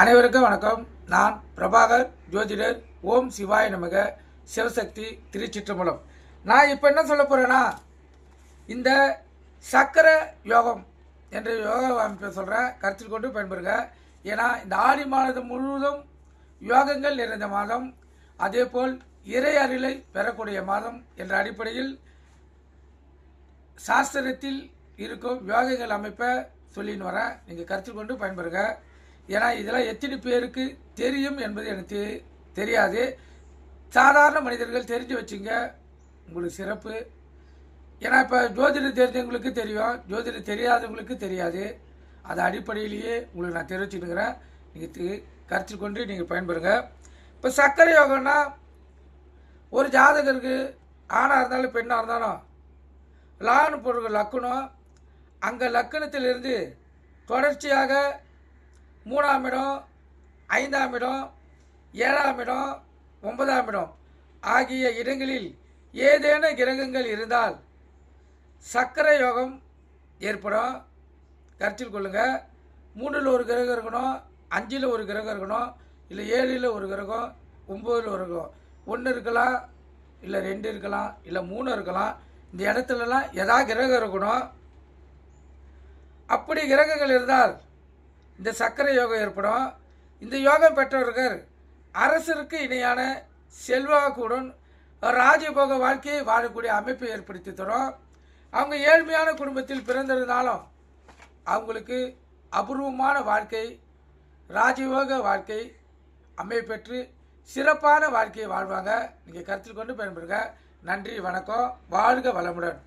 அனைவருக்கும் வணக்கம். நான் பிரபாகர் ஜோதிடர். ஓம் சிவாய நமக. சிவசக்தி திருச்சிற்றம்பலம். நான் இப்போ என்ன சொல்ல போகிறேன்னா இந்த சக்கர யோகம் என்ற யோகா அமைப்பை சொல்கிறேன் கருத்தில் கொண்டு பயன்பெறுங்க ஏன்னா இந்த ஆடி மாதம் முழுவதும் யோகங்கள் நிறைந்த மாதம். அதேபோல் இறை அருளை பெறக்கூடிய மாதம் என்ற அடிப்படையில் சாஸ்திரத்தில் இருக்கும் யோகங்கள் அமைப்பை சொல்லின்னு வரேன் நீங்கள் கருத்தில் கொண்டு பயன்பெறுங்க ஏன்னா இதெல்லாம் எத்தனை பேருக்கு தெரியும் என்பது எனக்கு தெரியாது. சாதாரண மனிதர்கள் தெரிஞ்சு வச்சுங்க. உங்களுக்கு சிறப்பு. ஏன்னா இப்போ ஜோதிடம் தெரிஞ்சவங்களுக்கு தெரியும். ஜோதிடம் தெரியாதவங்களுக்கு தெரியாது. அது அடிப்படையிலேயே உங்களுக்கு நான் தெரிவிச்சுட்டுங்கிறேன் நீங்கள் கருத்து கொண்டு நீங்கள் பயன்பெறுங்க. இப்போ சர்க்கரை யோகம்னா ஒரு ஜாதகருக்கு ஆணாக இருந்தாலும் பெண்ணாக இருந்தாலும் லான்னு போடுற லக்குனம் அங்கே லக்கணத்திலிருந்து தொடர்ச்சியாக மூணாம் இடம் ஐந்தாம் இடம் ஏழாம் இடம் ஒன்பதாம் இடம். ஆகிய இடங்களில் ஏதேனும் கிரகங்கள் இருந்தால் சக்கரை யோகம் ஏற்படும். கருத்தில் கொள்ளுங்கள் மூணில் ஒரு கிரகம் இருக்கணும் அஞ்சில் ஒரு கிரகம் இருக்கணும் இல்லை ஏழில் ஒரு கிரகம் ஒம்போதில் ஒரு கிரகம். ஒன்று இருக்கலாம் இல்லை ரெண்டு இருக்கலாம் இல்லை மூணு இருக்கலாம். இந்த இடத்துலலாம் எதா கிரகம் இருக்கணும். அப்படி கிரகங்கள் இருந்தால் இந்த சக்கரை யோகம் ஏற்படும். இந்த யோகம் பெற்றவர்கள் அரசருக்கு இணையான செல்வாக்குடன் ராஜபோக வாழ்க்கையை வாழக்கூடிய அமைப்பை ஏற்படுத்தி தரும். அவங்க ஏழ்மையான குடும்பத்தில் பிறந்திருந்தாலும் அவங்களுக்கு அபூர்வமான வாழ்க்கை ராஜயோக வாழ்க்கை அமைப்பெற்று சிறப்பான வாழ்க்கையை வாழ்வாங்க. நீங்கள் கருத்தில் கொண்டு பயன்படுங்க நன்றி வணக்கம். வாழ்க வளமுடன்.